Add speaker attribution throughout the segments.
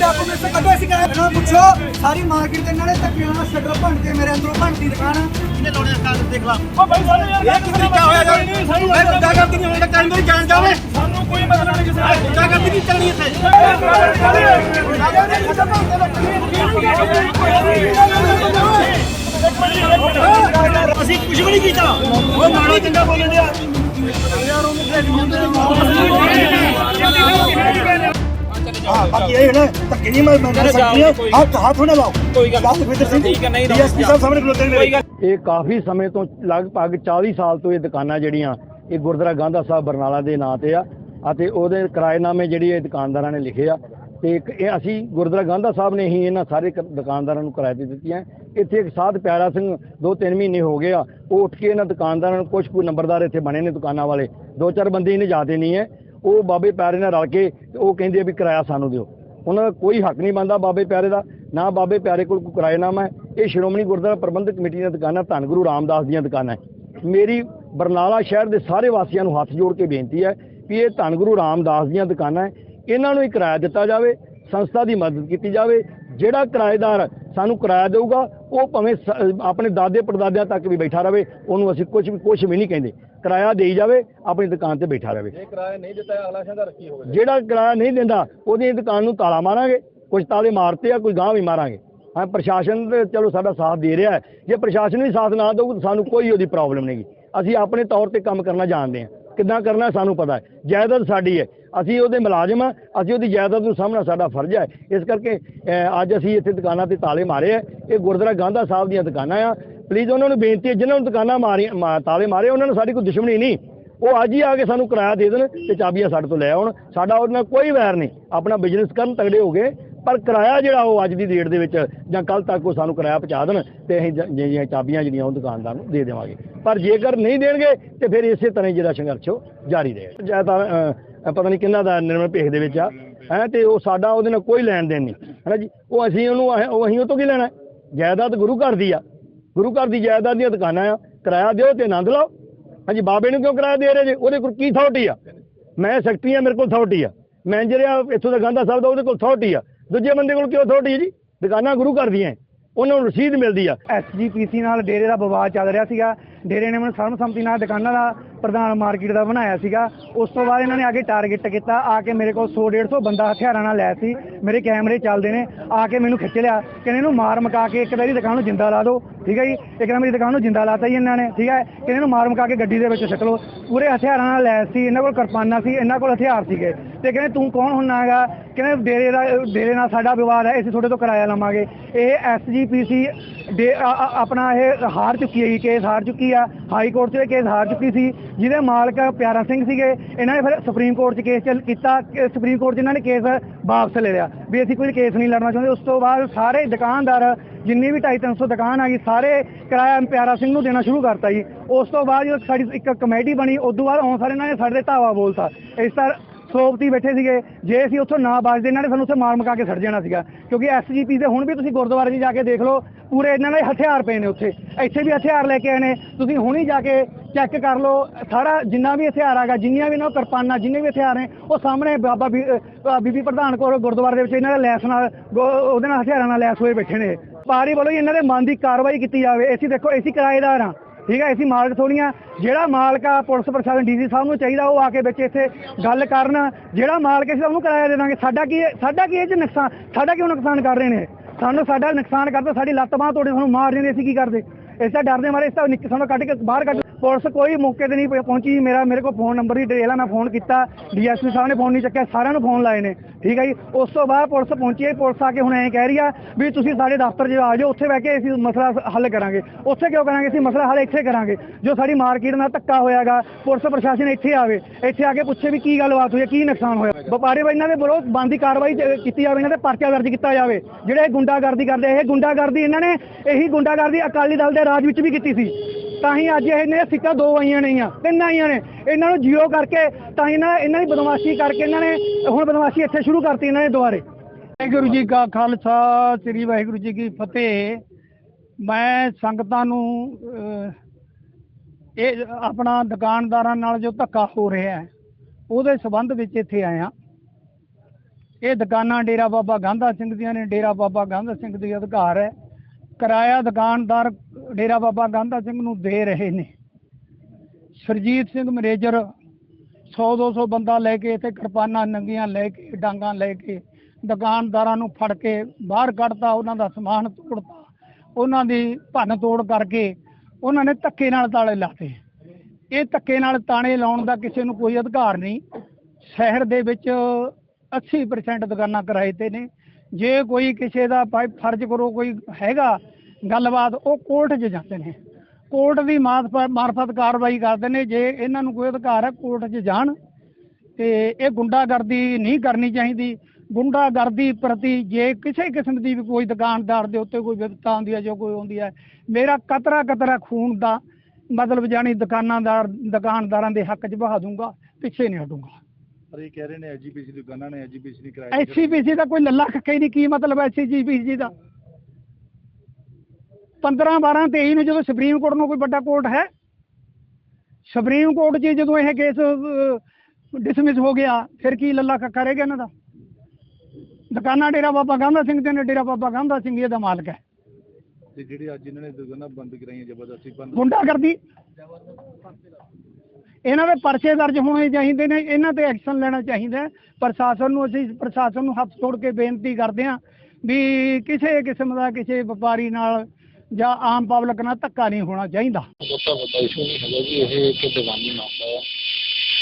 Speaker 1: Documents ਕੱਢੋ ਅਸੀਂ ਇਹਨਾਂ ਨੂੰ ਪੁੱਛੋ। ਸਾਰੀ ਮਾਰਕੀਟ ਦੇ ਨਾਲੇ ਧੱਕਿਆਂ ਨਾਲ ਸ਼ਟਰ ਭੰਨ ਕੇ ਮੇਰੇ ਅੰਦਰੋਂ ਭੰਨਤੀ ਦੁਕਾਨ
Speaker 2: ਕਿੰਨੇ ਲਾਉਣੇ ਆ ਕਾਗਜ਼ ਦੇਖ ਲਾ।
Speaker 3: ਓ ਭਾਈ ਸਾਡੇ ਯਾਰ
Speaker 2: ਇਹ ਕੀ ਤਰੀਕਾ ਹੋਇਆ ਯਾਰ? ਮੈਂ ਗੁੰਡਾ ਕਰਦੀ ਨਹੀਂ ਹੋਣੀ ਕਰਨ ਦੋ ਜਾਣ ਜਾਵੇ
Speaker 3: ਸਾਨੂੰ ਕੋਈ ਮਸਲਾ ਨਹੀਂ ਕਿਸੇ ਨਾਲ।
Speaker 2: ਗੁੰਡਾ ਕਰਦੀ ਨਹੀਂ ਚੱਲਣੀ ਇੱਥੇ। ਅਸੀਂ ਕੁਝ ਵੀ ਨਹੀਂ ਕੀਤਾ। ਉਹ ਮਾੜਾ ਚੰਗਾ ਬੋਲਣ ਦਿਆ ਹਾਂ ਬਾਕੀ ਇਹ ਨਾ ਧੱਕੇ ਨਹੀਂ ਮੈਂ ਮੰਨ ਸਕਦੀ ਹਾਂ। ਹੱਥ ਹੱਥ ਨਾ ਲਾਓ। ਕੋਈ ਗੱਲ ਨਹੀਂ ਸਿੰਘ ਠੀਕ ਹੈ ਨਹੀਂ ਡੀਐਸਪੀ ਸਾਹਿਬ ਸਾਹਮਣੇ ਖਲੋਤੇ ਨੇ ਮੇਰੇ।
Speaker 4: ਇਹ ਕਾਫੀ ਸਮੇਂ ਤੋਂ ਲਗਭਗ 40 ਸਾਲ ਤੋਂ ਇਹ ਦੁਕਾਨਾਂ ਜਿਹੜੀਆਂ ਇਹ ਗੁਰਦੁਆਰਾ ਗਾਂਧਾ ਸਾਹਿਬ ਬਰਨਾਲਾ ਦੇ ਨਾਂ ਤੇ ਆ ਅਤੇ ਉਹਦੇ ਕਿਰਾਏਨਾਮੇ ਜਿਹੜੀ ਇਹ ਦੁਕਾਨਦਾਰਾਂ ਨੇ ਲਿਖੇ ਆ ਤੇ ਇੱਕ ਇਹ ਅਸੀਂ ਗੁਰਦੁਆਰਾ ਗਾਂਧਾ ਸਾਹਿਬ ਨੇ ਹੀ ਇਹਨਾਂ ਸਾਰੇ ਦੁਕਾਨਦਾਰਾਂ ਨੂੰ ਕਿਰਾਏ ਤੇ ਦਿੱਤੀਆਂ। ਇੱਥੇ ਇੱਕ ਸਾਧ ਪਿਆਰਾ ਸਿੰਘ ਦੋ ਤਿੰਨ ਮਹੀਨੇ ਹੋ ਗਏ ਆ ਉਹ ਉੱਠ ਕੇ ਇਹਨਾਂ ਦੁਕਾਨਦਾਰਾਂ ਨੂੰ ਕੁਝ ਕੁ ਨੰਬਰਦਾਰ ਇੱਥੇ ਬਣੇ ਨੇ ਦੁਕਾਨਾਂ ਵਾਲੇ। ਦੋ ਚਾਰ ਬੰਦੇ ਇਹਨੇ ਜਾਦੇ ਨਹੀਂ ਹੈ। ਉਹ ਬਾਬੇ ਪਿਆਰੇ ਨਾਲ ਰਲ ਕੇ ਤੇ ਉਹ ਕਹਿੰਦੇ ਆ ਵੀ ਕਿਰਾਇਆ ਸਾਨੂੰ ਦਿਓ। ਉਹਨਾਂ ਦਾ ਕੋਈ ਹੱਕ ਨਹੀਂ ਬਣਦਾ ਬਾਬੇ ਪਿਆਰੇ ਦਾ। ਨਾ ਬਾਬੇ ਪਿਆਰੇ ਕੋਲ ਕੋਈ ਕਿਰਾਏਨਾਮਾ ਹੈ। ਇਹ ਸ਼੍ਰੋਮਣੀ ਗੁਰਦੁਆਰਾ ਪ੍ਰਬੰਧਕ ਕਮੇਟੀ ਦੀਆਂ ਦੁਕਾਨਾਂ, ਧੰਨ ਗੁਰੂ ਰਾਮਦਾਸ ਦੀਆਂ ਦੁਕਾਨਾਂ ਮੇਰੀ ਬਰਨਾਲਾ ਸ਼ਹਿਰ ਦੇ ਸਾਰੇ ਵਾਸੀਆਂ ਨੂੰ ਹੱਥ ਜੋੜ ਕੇ ਬੇਨਤੀ ਹੈ ਕਿ ਇਹ ਧੰਨ ਗੁਰੂ ਰਾਮਦਾਸ ਦੀਆਂ ਦੁਕਾਨਾਂ ਹੈ। ਇਹਨਾਂ ਨੂੰ ਹੀ ਕਿਰਾਇਆ ਦਿੱਤਾ ਜਾਵੇ, ਸੰਸਥਾ ਦੀ ਮਦਦ ਕੀਤੀ ਜਾਵੇ। ਜਿਹੜਾ ਕਿਰਾਏਦਾਰ ਸਾਨੂੰ ਕਿਰਾਇਆ ਦੇਊਗਾ ਉਹ ਭਾਵੇਂ ਆਪਣੇ ਦਾਦੇ ਪੜਦਾਦਿਆਂ ਤੱਕ ਵੀ ਬੈਠਾ ਰਵੇ ਉਹਨੂੰ ਅਸੀਂ ਕੁਝ ਵੀ ਕੁਝ ਵੀ ਨਹੀਂ ਕਹਿੰਦੇ। ਕਿਰਾਇਆ ਦੇਈ ਜਾਵੇ ਆਪਣੀ ਦੁਕਾਨ ਤੇ ਬੈਠਾ ਰਵੇ।
Speaker 2: ਜੇ ਕਿਰਾਇਆ ਨਹੀਂ ਦਿੱਤਾ ਅਗਲਾ ਸੰਘਰਸ਼ ਕੀ ਹੋਵੇਗਾ
Speaker 4: ਜਿਹੜਾ ਕਿਰਾਇਆ ਨਹੀਂ ਦਿੰਦਾ ਉਹਦੀ ਦੁਕਾਨ ਨੂੰ ਤਾਲਾ ਮਾਰਾਂਗੇ ਕੁਝ ਤਾਲੇ ਮਾਰਤੇ ਆ ਕੋਈ ਗਾਂ ਵੀ ਮਾਰਾਂਗੇ। ਹਾਂ ਪ੍ਰਸ਼ਾਸਨ ਤੇ ਚਲੋ ਸਾਡਾ ਸਾਥ ਦੇ ਰਿਹਾ ਹੈ। ਜੇ ਪ੍ਰਸ਼ਾਸਨ ਵੀ ਸਾਥ ਨਾ ਦੇਊਗਾ ਤਾਂ ਸਾਨੂੰ ਕੋਈ ਉਹਦੀ ਪ੍ਰੋਬਲਮ ਨਹੀਂਗੀ ਅਸੀਂ ਆਪਣੇ ਤੌਰ ਤੇ ਕੰਮ ਕਰਨਾ ਜਾਣਦੇ ਹਾਂ। ਕਿੱਦਾਂ ਕਰਨਾ ਸਾਨੂੰ ਪਤਾ ਹੈ। ਜਾਇਦਾਦ ਸਾਡੀ ਹੈ। ਅਸੀਂ ਉਹਦੇ ਮੁਲਾਜ਼ਮ ਆ ਅਸੀਂ ਉਹਦੀ ਜਾਇਦਾਦ ਨੂੰ ਸਾਹਮਣਾ ਸਾਡਾ ਫਰਜ਼ ਹੈ। ਇਸ ਕਰਕੇ ਅੱਜ ਅਸੀਂ ਇੱਥੇ ਦੁਕਾਨਾਂ ਤੇ ਤਾਲੇ ਮਾਰੇ ਆ ਇਹ ਗੁਰਦੁਆਰਾ ਗਾਂਧਾ ਸਾਹਿਬ ਦੀਆਂ ਦੁਕਾਨਾਂ ਆ। ਪਲੀਜ਼ ਉਹਨਾਂ ਨੂੰ ਬੇਨਤੀ ਹੈ, ਜਿਨ੍ਹਾਂ ਨੂੰ ਦੁਕਾਨਾਂ ਮਾਰੀਆਂ, ਮਾ- ਤਾਲੇ ਮਾਰੇ, ਉਹਨਾਂ ਨੂੰ ਸਾਡੀ ਕੋਈ ਦੁਸ਼ਮਣੀ ਨਹੀਂ। ਉਹ ਅੱਜ ਹੀ ਆ ਕੇ ਸਾਨੂੰ ਕਿਰਾਇਆ ਦੇ ਦੇਣ ਤੇ ਚਾਬੀਆਂ ਸਾਡੇ ਤੋਂ ਲੈ ਆਉਣ। ਸਾਡਾ ਉਹਨਾਂ ਨਾਲ ਕੋਈ ਵੈਰ ਨਹੀਂ। ਆਪਣਾ ਬਿਜ਼ਨਸ ਕਰਨ ਤਗੜੇ ਹੋ ਗਏ। ਪਰ ਕਿਰਾਇਆ ਜਿਹੜਾ ਉਹ ਅੱਜ ਦੀ ਡੇਟ ਦੇ ਵਿੱਚ ਜਾਂ ਕੱਲ ਤੱਕ ਉਹ ਸਾਨੂੰ ਕਿਰਾਇਆ ਪਹੁੰਚਾ ਦੇਣ ਤੇ ਅਸੀਂ ਜਿਹੜੀਆਂ ਚਾਬੀਆਂ ਜਿਹੜੀਆਂ ਉਹ ਦੁਕਾਨਦਾਰ ਨੂੰ ਦੇ ਦੇਵਾਂਗੇ। ਪਰ ਜੇਕਰ ਨਹੀਂ ਦੇਣਗੇ ਤੇ ਫਿਰ ਇਸੇ ਤਰ੍ਹਾਂ ਹੀ ਜਿਹੜਾ ਸੰਘਰਸ਼ ਉਹ ਜਾਰੀ ਰਹੇਗਾ ਜਾਂ ਤਾਂ ਪਤਾ ਨਹੀਂ ਕਿੰਨਾ ਦਾ ਨਿਰਮਲ ਭੇਖ ਦੇ ਵਿੱਚ ਆ ਹੈ ਤੇ ਉਹ ਸਾਡਾ ਉਹਦੇ ਨਾਲ ਕੋਈ ਲੈਣ ਦੇਣ ਨਹੀਂ। ਹੈ ਨਾ ਜੀ? ਉਹ ਅਸੀਂ ਉਹਨੂੰ ਅਹ, ਉਹ ਅਸੀਂ ਉਹ ਤੋਂ ਕੀ ਲੈਣਾ? ਜਾਇਦਾਦ ਗੁਰੂ ਘਰ ਦੀ ਆ। ਗੁਰੂ ਘਰ ਦੀ ਜਾਇਦਾਦ ਦੀਆਂ ਦੁਕਾਨਾਂ ਆ। ਕਿਰਾਇਆ ਦਿਓ ਤੇ ਆਨੰਦ ਲਓ। ਹਾਂਜੀ ਬਾਬੇ ਨੂੰ ਕਿਉਂ ਕਿਰਾਇਆ ਦੇ ਰਹੇ ਜੇ? ਉਹਦੇ ਕੋਲ ਕੀ ਅਥਾਰਟੀ ਆ? ਮੈਂ ਸੈਕਟਰੀ ਆ ਮੇਰੇ ਕੋਲ ਅਥਾਰਟੀ ਆ। ਮੈਨੇਜਰ ਆ ਇੱਥੋਂ ਦਾ ਗਾਂਧਾ ਸਾਹਿਬ ਦਾ ਉਹਦੇ ਕੋਲ ਅਥਾਰਟੀ ਆ। ਦੂਜੇ ਬੰਦੇ ਕੋਲ ਕਿਉਂ ਅਥਾਰਟੀ ਹੈ ਜੀ? ਦੁਕਾਨਾਂ ਗੁਰੂ ਘਰ ਦੀਆਂ ਉਹਨਾਂ ਨੂੰ ਰਸੀਦ ਮਿਲਦੀ ਆ।
Speaker 1: ਐਸਜੀਪੀਸੀ ਨਾਲ ਡੇਰੇ ਦਾ ਵਿਵਾਦ ਚੱਲ ਰਿਹਾ ਸੀਗਾ। ਡੇਰੇ ਨੇ ਮੈਨੂੰ ਸਰਮਸੰਮਤੀ ਨਾਲ ਦੁਕਾਨਾਂ ਦਾ ਪ੍ਰਧਾਨ ਮਾਰਕੀਟ ਦਾ ਬਣਾਇਆ ਸੀਗਾ। ਉਸ ਤੋਂ ਬਾਅਦ ਇਹਨਾਂ ਨੇ ਆ ਕੇ ਟਾਰਗੇਟ ਕੀਤਾ। ਆ ਕੇ ਮੇਰੇ ਕੋਲ 100 150 ਬੰਦਾ ਹਥਿਆਰਾਂ ਨਾਲ ਲੈ ਸੀ। ਮੇਰੇ ਕੈਮਰੇ ਚੱਲਦੇ ਨੇ। ਆ ਕੇ ਮੈਨੂੰ ਖਿੱਚ ਲਿਆ। ਕਹਿੰਦੇ ਇਹਨੂੰ ਮਾਰ ਮਕਾ ਕੇ ਇੱਕ ਵਾਰੀ ਦੁਕਾਨ ਨੂੰ ਜਿੰਦਾ ਲਾ ਦਿਓ। ਠੀਕ ਹੈ ਜੀ? ਇੱਕ ਵਾਰ ਮੇਰੀ ਦੁਕਾਨ ਨੂੰ ਜਿੰਦਾ ਲਾਤਾ ਜੀ ਇਹਨਾਂ ਨੇ, ਠੀਕ ਹੈ? ਕਹਿੰਦੇ ਨੂੰ ਮਾਰ ਮਕਾ ਕੇ ਗੱਡੀ ਦੇ ਵਿੱਚ ਸਿੱਟ ਲਓ। ਪੂਰੇ ਹਥਿਆਰਾਂ ਨਾਲ ਲੈਸ ਸੀ, ਇਹਨਾਂ ਕੋਲ ਕਿਰਪਾਨਾਂ ਸੀ, ਇਹਨਾਂ ਕੋਲ ਹਥਿਆਰ ਸੀਗੇ। ਤੇ ਕਹਿੰਦੇ, ਤੂੰ ਕੌਣ ਹੁੰਨਾ ਹੈਗਾ? ਕਹਿੰਦੇ, ਡੇਰੇ ਦਾ, ਡੇਰੇ ਨਾਲ ਸਾਡਾ ਵਿਵਾਦ ਹੈ, ਅਸੀਂ ਤੁਹਾਡੇ ਤੋਂ ਕਿਰਾਇਆ ਲਵਾਂਗੇ। ਇਹ ਐਸਜੀਪੀਸੀ ਦੇ ਆ- ਆ- ਆਪਣਾ ਇਹ ਹਾਰ ਚੁੱਕੀ ਹੈ ਕੇਸ ਹਾਰ ਚੁੱਕੀ ਆ। ਹਾਈ ਕੋਰਟ 'ਚ ਇਹ ਕੇਸ ਹਾਰ ਚੁੱਕੀ ਸੀ। ਜਿਹਦੇ ਮਾਲਕ ਪਿਆਰਾ ਸਿੰਘ ਸੀਗੇ, ਇਹਨਾਂ ਨੇ ਫਿਰ ਸੁਪਰੀਮ ਕੋਰਟ 'ਚ ਕੇਸ ਚੱਲ, ਕੀਤਾ। ਸੁਪਰੀਮ ਕੋਰਟ 'ਚ ਇਹਨਾਂ ਨੇ ਕੇਸ ਵਾਪਸ ਲੈ ਲਿਆ। ਵੀ ਅਸੀਂ ਕੋਈ ਕੇਸ ਨਹੀਂ ਲੜਨਾ ਚਾਹੁੰਦੇ। ਉਸ ਤੋਂ ਬਾਅਦ ਸਾਰੇ ਦੁਕਾਨਦਾਰ, ਜਿੰਨੀ ਵੀ 250 ਦੁਕਾਨ ਆ ਗਈ ਸਾਰੇ ਕਿਰਾਇਆ ਪਿਆਰਾ ਸਿੰਘ ਨੂੰ ਦੇਣਾ ਸ਼ੁਰੂ ਕਰਤਾ ਜੀ। ਉਸ ਤੋਂ ਬਾਅਦ ਸਾਡੀ ਇੱਕ ਕਮੇਟੀ ਬਣੀ ਉਸ ਤੋਂ ਬਾਅਦ ਆਉਣ ਸਾਰੇ ਇਹਨਾਂ ਨੇ ਸਾਡੇ ਤੇ ਧਾਵਾ ਬੋਲਤਾ। ਇਸ ਤਰ੍ਹਾਂ ਸੋਪਤੀ ਬੈਠੇ ਸੀਗੇ। ਜੇ ਅਸੀਂ ਉੱਥੋਂ ਨਾ ਬਚਦੇ, ਇਹਨਾਂ ਨੇ ਸਾਨੂੰ ਉੱਥੇ ਮਾਰ ਮਕਾ ਕੇ ਛੱਡ ਜਾਣਾ ਸੀਗਾ। ਕਿਉਂਕਿ ਐਸਜੀਪੀ ਦੇ ਹੁਣ ਵੀ ਤੁਸੀਂ ਗੁਰਦੁਆਰੇ 'ਚ ਜਾ ਕੇ ਦੇਖ ਲਓ, ਪੂਰੇ ਇਹਨਾਂ ਦੇ ਹਥਿਆਰ ਪਏ ਨੇ ਉੱਥੇ। ਇੱਥੇ ਵੀ ਹਥਿਆਰ ਲੈ ਕੇ ਆਏ ਨੇ। ਤੁਸੀਂ ਹੁਣੀ ਜਾ ਕੇ ਚੈੱਕ ਕਰ ਲਓ, ਸਾਰਾ ਜਿੰਨਾ ਵੀ ਹਥਿਆਰ ਹੈਗਾ, ਜਿੰਨੀਆਂ ਵੀ ਇਹਨਾਂ ਕਿਰਪਾਨਾਂ, ਜਿੰਨੇ ਵੀ ਹਥਿਆਰ ਨੇ, ਉਹ ਸਾਹਮਣੇ ਬਾਬਾ ਬੀ- ਬੀਬੀ ਪ੍ਰਧਾਨ ਕੋਲ ਗੁਰਦੁਆਰੇ ਦੇ ਵਿੱਚ ਇਹਨਾਂ ਦੇ ਲੈਸ ਨਾਲ, ਗੋ- ਉਹਦੇ ਨਾਲ ਹਥਿਆਰਾਂ ਨਾਲ ਲੈਸ ਹੋਏ ਬੈਠੇ ਨੇ। ਪਾਰੀ ਵੱਲੋਂ ਜੀ ਇਹਨਾਂ ਦੇ ਮਨ ਦੀ ਕਾਰਵਾਈ ਕੀਤੀ ਜਾਵੇ। ਅਸੀਂ ਦੇਖੋ, ਅਸੀਂ ਕਿਰਾਏਦਾਰ ਹਾਂ। ਠੀਕ ਹੈ ਅਸੀਂ ਮਾਲਕ ਥੋੜੀਆਂ ਜਿਹੜਾ ਮਾਲਕ ਆ, ਪੁਲਿਸ ਪ੍ਰਸ਼ਾਸਨ, ਡੀਸੀ ਸਾਹਿਬ ਨੂੰ ਚਾਹੀਦਾ, ਉਹ ਆ ਕੇ ਵਿੱਚ ਇੱਥੇ ਗੱਲ ਕਰਨ। ਜਿਹੜਾ ਮਾਲਕ ਅਸੀਂ ਉਹਨੂੰ ਕਿਰਾਇਆ ਦੇ ਦਾਂਗੇ। ਸਾਡਾ ਕੀ ਸਾਡਾ ਕੀ ਇਹ ਚ ਨੁਕਸਾਨ ਸਾਡਾ ਕਿਉਂ ਨੁਕਸਾਨ ਕਰ ਰਹੇ ਨੇ? ਸਾਨੂੰ ਸਾਡਾ ਨੁਕਸਾਨ ਕਰਦਾ ਸਾਡੀ ਲੱਤ ਬਾਂਹ ਤੋੜੇ, ਸਾਨੂੰ ਮਾਰ ਰਹੇ ਨੇ ਅਸੀਂ ਕੀ ਕਰਦੇ? ਇਸ ਦਾ ਡਰਦੇ ਮਾਰੇ, ਇਸ ਦਾ ਨਿੱਕ ਸਾਨੂੰ ਕੱਢ ਕੇ ਬਾਹਰ ਕੱਢ ਪੁਲਿਸ ਕੋਈ ਮੌਕੇ ਤੇ ਨਹੀਂ ਪਹੁੰਚੀ। ਮੇਰਾ, ਮੇਰੇ ਕੋਲ ਫੋਨ ਨੰਬਰ ਹੀ ਡੇਲਾ ਮੈਂ ਫੋਨ ਕੀਤਾ। ਡੀਐਸਪੀ ਸਾਹਿਬ ਨੇ ਫੋਨ ਨਹੀਂ ਚੱਕਿਆ, ਸਾਰਿਆਂ ਨੂੰ ਫੋਨ ਲਾਏ ਨੇ। ਠੀਕ ਹੈ ਜੀ? ਉਸ ਤੋਂ ਬਾਅਦ ਪੁਲਿਸ ਪਹੁੰਚੀ ਹੈ ਪੁਲਿਸ ਆ ਕੇ ਹੁਣ ਐਂ ਕਹਿ ਰਹੀ ਆ ਵੀ ਤੁਸੀਂ ਸਾਡੇ ਦਫ਼ਤਰ 'ਚ ਆ ਜਾਓ, ਉੱਥੇ ਬਹਿ ਕੇ ਅਸੀਂ ਮਸਲਾ ਹੱਲ ਕਰਾਂਗੇ। ਉੱਥੇ ਕਿਉਂ ਕਰਾਂਗੇ? ਅਸੀਂ ਮਸਲਾ ਹੱਲ ਇੱਥੇ ਕਰਾਂਗੇ। ਜੋ ਸਾਡੀ ਮਾਰਕੀਟ ਨਾਲ ਧੱਕਾ ਹੋਇਆਗਾ, ਪੁਲਿਸ ਪ੍ਰਸ਼ਾਸਨ ਇੱਥੇ ਆਵੇ। ਇੱਥੇ ਆ ਕੇ ਪੁੱਛੇ ਵੀ ਕੀ ਗੱਲਬਾਤ ਹੋਈ ਹੈ ਕੀ ਨੁਕਸਾਨ ਹੋਇਆ। ਵਪਾਰੀ ਬਾਈ ਇਹਨਾਂ ਦੇ ਬਰੋ ਬੰਦੀ ਕਾਰਵਾਈ ਕੀਤੀ ਜਾਵੇ, ਇਹਨਾਂ ਦੇ ਪਰਚਾ ਦਰਜ ਕੀਤਾ ਜਾਵੇ। ਜਿਹੜੇ ਗੁੰਡਾਗਰਦੀ ਕਰਦੇ, ਇਹ ਗੁੰਡਾਗਰਦੀ ਇਹਨਾਂ ਨੇ, ਇਹੀ ਗੁੰਡਾਗਰਦੀ ਅਕਾਲੀ ਦਲ ਦੇ ਰਾਜ ਵਿੱਚ ਵੀ ਕੀਤੀ ਸੀ। ਤਾਂ ਹੀ ਅੱਜ ਇਹਨੇ ਸਿੱਕਾ ਦੋ ਆਈਆਂ ਨਹੀਂ ਆ, ਤਿੰਨ ਆਈਆਂ ਨੇ। ਇਹਨਾਂ ਨੂੰ ਜੀਓ ਕਰਕੇ, ਤਾਂ ਹੀ ਇਹਨਾਂ ਇਹਨਾਂ ਦੀ ਬਦਮਾਸ਼ੀ ਕਰਕੇ ਇਹਨਾਂ ਨੇ ਹੁਣ ਬਦਮਾਸ਼ੀ ਇੱਥੇ ਸ਼ੁਰੂ ਕਰਤੀ ਇਹਨਾਂ ਨੇ ਦੁਬਾਰੇ
Speaker 5: ਵਾਹਿਗੁਰੂ ਜੀ ਕਾ ਖਾਲਸਾ, ਸ੍ਰੀ ਵਾਹਿਗੁਰੂ ਜੀ ਕੀ ਫਤਿਹ। ਮੈਂ ਸੰਗਤਾਂ ਨੂੰ ਇਹ ਆਪਣਾ ਦੁਕਾਨਦਾਰਾਂ ਨਾਲ ਜੋ ਧੱਕਾ ਹੋ ਰਿਹਾ ਹੈ, ਉਹਦੇ ਸਬੰਧ ਵਿੱਚ ਇੱਥੇ ਆਇਆ। ਇਹ ਦੁਕਾਨਾਂ ਡੇਰਾ ਬਾਬਾ ਗਾਂਧਾ ਸਿੰਘ ਦੀਆਂ ਨੇ, ਡੇਰਾ ਬਾਬਾ ਗਾਂਧਾ ਸਿੰਘ ਦੇ ਅਧਿਕਾਰ ਹੈ। ਕਿਰਾਇਆ ਦੁਕਾਨਦਾਰ ਡੇਰਾ ਬਾਬਾ ਗਾਂਧਾ ਸਿੰਘ ਨੂੰ ਦੇ ਰਹੇ ਨੇ। ਸਰਜੀਤ ਸਿੰਘ ਮੈਨੇਜਰ 100 200 ਬੰਦਾ ਲੈ ਕੇ ਇੱਥੇ ਕਿਰਪਾਨਾਂ ਨੰਗੀਆਂ ਲੈ ਕੇ, ਡਾਂਗਾਂ ਲੈ ਕੇ, ਦੁਕਾਨਦਾਰਾਂ ਨੂੰ ਫੜ ਕੇ ਬਾਹਰ ਕੱਢਤਾ, ਉਹਨਾਂ ਦਾ ਸਮਾਨ ਤੋੜਤਾ, ਉਹਨਾਂ ਦੀ ਭੰਨ ਤੋੜ ਕਰਕੇ ਉਹਨਾਂ ਨੇ ਧੱਕੇ ਨਾਲ ਤਾਲੇ ਲਾਤੇ। ਇਹ ਧੱਕੇ ਨਾਲ ਤਾਣੇ ਲਾਉਣ ਦਾ ਕਿਸੇ ਨੂੰ ਕੋਈ ਅਧਿਕਾਰ ਨਹੀਂ। ਸ਼ਹਿਰ ਦੇ ਵਿੱਚ 80% ਦੁਕਾਨਾਂ ਕਿਰਾਏ ਤੇ ਨੇ। ਜੇ ਕੋਈ ਕਿਸੇ ਦਾ ਭਾਈ ਫਰਜ਼ ਕਰੋ ਕੋਈ ਹੈਗਾ, ਗੱਲਬਾਤ, ਉਹ ਕੋਰਟ 'ਚ ਜਾਂਦੇ ਨੇ। ਕੋਰਟ ਦੀ ਮਾਰਫਤ ਮਾਰਫਤ ਕਾਰਵਾਈ ਕਰਦੇ ਨੇ, ਜੇ ਇਹਨਾਂ ਨੂੰ ਕੋਈ ਅਧਿਕਾਰ ਹੈ ਕੋਰਟ 'ਚ ਜਾਣ, ਤੇ ਇਹ ਗੁੰਡਾਗਰਦੀ ਨਹੀਂ ਕਰਨੀ ਚਾਹੀਦੀ। ਗੁੰਡਾਗਰਦੀ ਪ੍ਰਤੀ ਜੇ ਕਿਸੇ ਕਿਸਮ ਦੀ ਵੀ ਕੋਈ ਦੁਕਾਨਦਾਰ ਦੇ ਉੱਤੇ ਕੋਈ ਵਿਪਤਾ ਆਉਂਦੀ ਹੈ ਜੋ ਕੋਈ ਆਉਂਦੀ ਹੈ, ਮੇਰਾ ਕਤਰਾ ਕਤਰਾ ਖੂਨ ਦਾ ਮਤਲਬ ਜਾਣੀ ਦੁਕਾਨਾਂਦਾਰ ਦੁਕਾਨਦਾਰਾਂ ਦੇ ਹੱਕ 'ਚ ਬਹਾ ਦੂੰਗਾ, ਪਿੱਛੇ ਨਹੀਂ ਹਟੂੰਗਾ।
Speaker 6: ਪਰ ਇਹ ਕਹਿ ਰਹੇ ਨੇ ਐਜੀਪੀਸੀ ਦੁਕਾਨਾਂ ਨੇ ਐਜੀਪੀਸੀ ਨਹੀਂ ਕਰਾਇਆ
Speaker 5: ਐਸਸੀਪੀਸੀ ਦਾ ਕੋਈ ਲੱਲਾ ਖੱਕੇ ਹੀ ਨਹੀਂ ਕੀ ਮਤਲਬ ਐਸਸੀਪੀਸੀ ਦਾ? 15 12 23 ਨੂੰ ਜਦੋਂ ਸੁਪਰੀਮ ਕੋਰਟ ਨੂੰ ਕੋਈ ਵੱਡਾ ਕੋਰਟ ਹੈ ਸੁਪਰੀਮ ਕੋਰਟ 'ਚ ਜਦੋਂ ਇਹ ਕੇਸ ਡਿਸਮਿਸ ਹੋ ਗਿਆ ਫਿਰ ਕੀ ਲੱਲਾ ਖੱਕਾ ਰਹਿ ਗਿਆ ਇਹਨਾਂ ਦਾ? ਦੁਕਾਨਾਂ ਡੇਰਾ ਬਾਬਾ ਗਾਂਧਾ ਸਿੰਘ ਤੇ ਨੇ ਡੇਰਾ ਬਾਬਾ ਗਾਂਧਾ ਸਿੰਘ ਇਹਦਾ ਮਾਲਕ ਹੈ।
Speaker 6: ਤੇ ਜਿਹੜੇ ਅੱਜ ਇਹਨਾਂ ਨੇ ਦੁਕਾਨਾਂ ਬੰਦ ਕਰਾਈਆਂ ਜ਼ਬਰਦਸਤੀ ਬੰਦ
Speaker 5: ਗੁੰਡਾਗਰਦੀ। ਇਹਨਾਂ ਦੇ ਪਰਚੇ ਦਰਜ ਹੋਣੇ ਚਾਹੀਦੇ ਨੇ, ਇਹਨਾਂ ਤੇ ਐਕਸ਼ਨ ਲੈਣਾ ਚਾਹੀਦਾ ਪ੍ਰਸ਼ਾਸਨ ਨੂੰ ਅਸੀਂ, ਪ੍ਰਸ਼ਾਸਨ ਨੂੰ ਹੱਥ ਜੋੜ ਕੇ ਬੇਨਤੀ ਕਰਦੇ ਹਾਂ ਵੀ ਕਿਸੇ ਕਿਸਮ ਦਾ ਕਿਸੇ ਵਪਾਰੀ ਨਾਲ ਜਾਂ ਆਮ ਪਬਲਿਕ ਨਾਲ ਧੱਕਾ ਨਹੀਂ ਹੋਣਾ ਚਾਹੀਦਾ।
Speaker 7: ਬਹੁਤਾ ਵੱਡਾ ਇਸ਼ੂ ਨਹੀਂ ਹੈਗਾ ਜੀ, ਇਹ ਇੱਕ ਦੀਵਾਨੀ ਮਾਮਲਾ ਹੈ।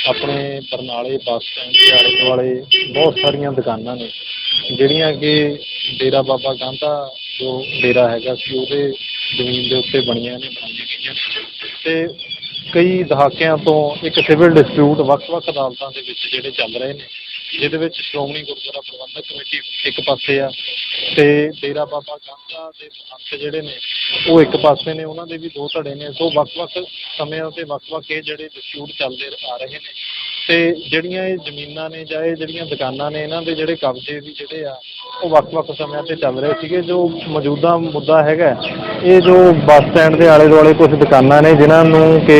Speaker 7: ਆਪਣੇ ਬਰਨਾਲੇ ਬੱਸ ਸਟੈਂਡ ਦੇ ਆਲੇ ਦੁਆਲੇ ਬਹੁਤ ਸਾਰੀਆਂ ਦੁਕਾਨਾਂ ਨੇ, ਜਿਹੜੀਆਂ ਕਿ ਡੇਰਾ ਬਾਬਾ ਗਾਂਧਾ ਜੋ ਡੇਰਾ ਹੈਗਾ ਸੀ, ਉਹਦੇ ਜ਼ਮੀਨ ਦੇ ਉੱਤੇ ਬਣੀਆਂ ਨੇ, ਬਣਾਈਆਂ ਗਈਆਂ ਤੇ ਕਈ ਦਹਾਕਿਆਂ ਤੋਂ ਇੱਕ ਸਿਵਲ ਡਿਸਪਿਊਟ ਵੱਖ-ਵੱਖ ਅਦਾਲਤਾਂ ਦੇ ਵਿੱਚ ਜਿਹੜੇ ਚੱਲ ਰਹੇ ਨੇ, ਜਿਹਦੇ ਵਿੱਚ ਸ਼੍ਰੋਮਣੀ ਗੁਰਦੁਆਰਾ ਪ੍ਰਬੰਧਕ ਕਮੇਟੀ ਇੱਕ ਪਾਸੇ ਆ ਤੇ ਡੇਰਾ ਬਾਬਾ ਗਾਂਧਾ ਦੇ ਮਹੰਤ ਜਿਹੜੇ ਨੇ, ਉਹ ਇੱਕ ਪਾਸੇ ਨੇ, ਉਹਨਾਂ ਦੇ ਵੀ ਦੋ ਧੜੇ ਨੇ, ਸੋ ਵੱਖ-ਵੱਖ ਸਮਿਆਂ ਤੇ ਵੱਖ-ਵੱਖ ਇਹ ਜਿਹੜੇ ਡਿਸਪਿਊਟ ਚੱਲਦੇ ਆ ਰਹੇ ਨੇ ਤੇ ਜਿਹੜੀਆਂ ਇਹ ਜ਼ਮੀਨਾਂ ਨੇ ਜਾਂ ਇਹ ਜਿਹੜੀਆਂ ਦੁਕਾਨਾਂ ਨੇ, ਇਹਨਾਂ ਦੇ ਜਿਹੜੇ ਕਬਜ਼ੇ ਵੀ ਜਿਹੜੇ ਆ, ਉਹ ਵੱਖ-ਵੱਖ ਸਮਿਆਂ ਤੇ ਚੱਲ ਰਹੇ ਸੀਗੇ। ਜੋ ਮੌਜੂਦਾ ਮੁੱਦਾ ਹੈਗਾ, ਇਹ ਜੋ ਬੱਸ ਸਟੈਂਡ ਦੇ ਆਲੇ ਦੁਆਲੇ ਕੁਝ ਦੁਕਾਨਾਂ ਨੇ, ਜਿਨ੍ਹਾਂ ਨੂੰ ਕਿ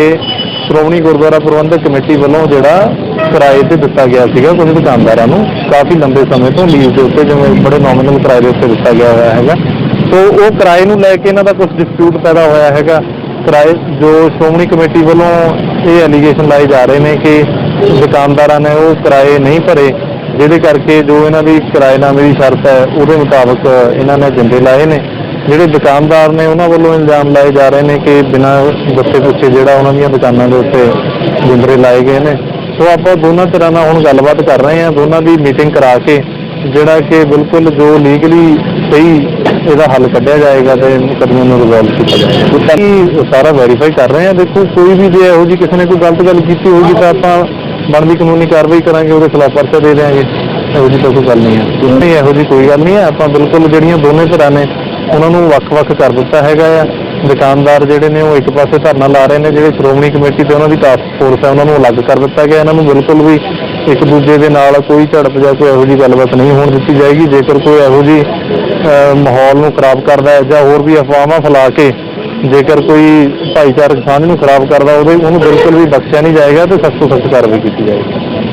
Speaker 7: ਸ਼੍ਰੋਮਣੀ ਗੁਰਦੁਆਰਾ ਪ੍ਰਬੰਧਕ ਕਮੇਟੀ ਵੱਲੋਂ ਜਿਹੜਾ ਕਿਰਾਏ ਤੇ ਦਿੱਤਾ ਗਿਆ ਸੀਗਾ ਕੁਝ ਦੁਕਾਨਦਾਰਾਂ ਨੂੰ, ਕਾਫੀ ਲੰਬੇ ਸਮੇਂ ਤੋਂ ਲੀਜ਼ ਦੇ ਉੱਤੇ, ਜਿਵੇਂ ਬੜੇ ਨੋਮੀਨਲ ਕਿਰਾਏ ਦੇ ਉੱਤੇ ਦਿੱਤਾ ਗਿਆ ਹੋਇਆ ਹੈਗਾ। ਸੋ ਉਹ ਕਿਰਾਏ ਨੂੰ ਲੈ ਕੇ ਇਹਨਾਂ ਦਾ ਕੁਝ ਡਿਸਪਿਊਟ ਪੈਦਾ ਹੋਇਆ ਹੈਗਾ। ਕਿਰਾਏ ਜੋ ਸ਼੍ਰੋਮਣੀ ਕਮੇਟੀ ਵੱਲੋਂ ਇਹ ਐਲੀਗੇਸ਼ਨ ਲਾਏ ਜਾ ਰਹੇ ਨੇ ਕਿ ਦੁਕਾਨਦਾਰਾਂ ਨੇ ਉਹ ਕਿਰਾਏ ਨਹੀਂ ਭਰੇ, ਜਿਹਦੇ ਕਰਕੇ ਜੋ ਇਹਨਾਂ ਦੀ ਕਿਰਾਏਨਾਮੇ ਦੀ ਸ਼ਰਤ ਹੈ, ਉਹਦੇ ਮੁਤਾਬਕ ਇਹਨਾਂ ਨੇ ਜਿੰਦੇ ਲਾਏ ਨੇ। ਜਿਹੜੇ ਦੁਕਾਨਦਾਰ ਨੇ, ਉਹਨਾਂ ਵੱਲੋਂ ਇਲਜ਼ਾਮ ਲਾਏ ਜਾ ਰਹੇ ਨੇ ਕਿ ਬਿਨਾਂ ਦੱਸੇ ਪੁੱਛੇ ਜਿਹੜਾ ਉਹਨਾਂ ਦੀਆਂ ਦੁਕਾਨਾਂ ਦੇ ਉੱਤੇ ਜਿੰਦਰੇ ਲਾਏ ਗਏ ਨੇ। ਸੋ ਆਪਾਂ ਦੋਨਾਂ ਤਰ੍ਹਾਂ ਨਾਲ ਹੁਣ ਗੱਲਬਾਤ ਕਰ ਰਹੇ ਹਾਂ। ਦੋਨਾਂ ਦੀ ਮੀਟਿੰਗ ਕਰਾ ਕੇ, ਜਿਹੜਾ ਕਿ ਬਿਲਕੁਲ ਜੋ ਲੀਗਲੀ ਸਹੀ ਇਹਦਾ ਹੱਲ ਕੱਢਿਆ ਜਾਏਗਾ ਤੇ ਮੁਕੱਦਮੇ ਨੂੰ ਰਿਜ਼ੋਲਵ ਕੀਤਾ ਜਾਏਗਾ। ਸਾਰਾ ਵੈਰੀਫਾਈ ਕਰ ਰਹੇ ਹਾਂ। ਦੇਖੋ, ਕੋਈ ਵੀ ਜੇ ਇਹੋ ਜੀ ਕਿਸੇ ਨੇ ਕੋਈ ਗਲਤ ਗੱਲ ਕੀਤੀ ਹੋਊਗੀ ਤਾਂ ਆਪਾਂ ਬਣਦੀ ਕਾਨੂੰਨੀ ਕਾਰਵਾਈ ਕਰਾਂਗੇ ਉਹਦੇ ਖਿਲਾਫ ਪਰਚਾ ਦੇ ਦੇਵਾਂਗੇ ਇਹੋ ਜੀ ਤਾਂ ਕੋਈ ਗੱਲ ਨਹੀਂ ਹੈ। ਨਹੀਂ ਇਹੋ ਜੀ ਕੋਈ ਗੱਲ ਨਹੀਂ ਹੈ। ਆਪਾਂ ਬਿਲਕੁਲ ਜਿਹੜੀਆਂ ਦੋਨੇ ਧਿਰਾਂ ਨੇ ਉਹਨਾਂ ਨੂੰ ਵੱਖ-ਵੱਖ ਕਰ ਦਿੱਤਾ ਹੈਗਾ ਆ। ਦੁਕਾਨਦਾਰ ਜਿਹੜੇ ਨੇ ਉਹ ਇੱਕ ਪਾਸੇ ਧਰਨਾ ਲਾ ਰਹੇ ਨੇ ਜਿਹੜੇ ਸ਼੍ਰੋਮਣੀ ਕਮੇਟੀ ਤੇ ਉਹਨਾਂ ਦੀ ਟਾਸਕ ਫੋਰਸ ਹੈ ਉਹਨਾਂ ਨੂੰ ਅਲੱਗ ਕਰ ਦਿੱਤਾ ਗਿਆ। ਇਹਨਾਂ ਨੂੰ ਬਿਲਕੁਲ ਵੀ ਇੱਕ ਦੂਜੇ ਦੇ ਨਾਲ ਕੋਈ ਝੜਪ ਜਾਂ ਕੋਈ ਇਹੋ ਜੀ ਗੱਲਬਾਤ ਨਹੀਂ ਹੋਣ ਦਿੱਤੀ ਜਾਏਗੀ। ਜੇਕਰ ਕੋਈ ਇਹੋ ਜੀ ਅਹ, ਮਾਹੌਲ ਨੂੰ ਖਰਾਬ ਕਰਦਾ ਹੈ ਜਾਂ ਹੋਰ ਵੀ ਅਫਵਾਹਾਂ ਫੈਲਾ ਕੇ ਜੇਕਰ ਕੋਈ ਭਾਈਚਾਰਕ ਸਾਂਝ ਨੂੰ ਖਰਾਬ ਕਰਦਾ ਉਹਦੇ ਉਹਨੂੰ ਬਿਲਕੁਲ ਵੀ ਬਖਸ਼ਿਆ ਨਹੀਂ ਜਾਏਗਾ ਤੇ ਸਖਤ ਤੋਂ ਸਖਤ ਕਾਰਵਾਈ ਕੀਤੀ ਜਾਏਗੀ।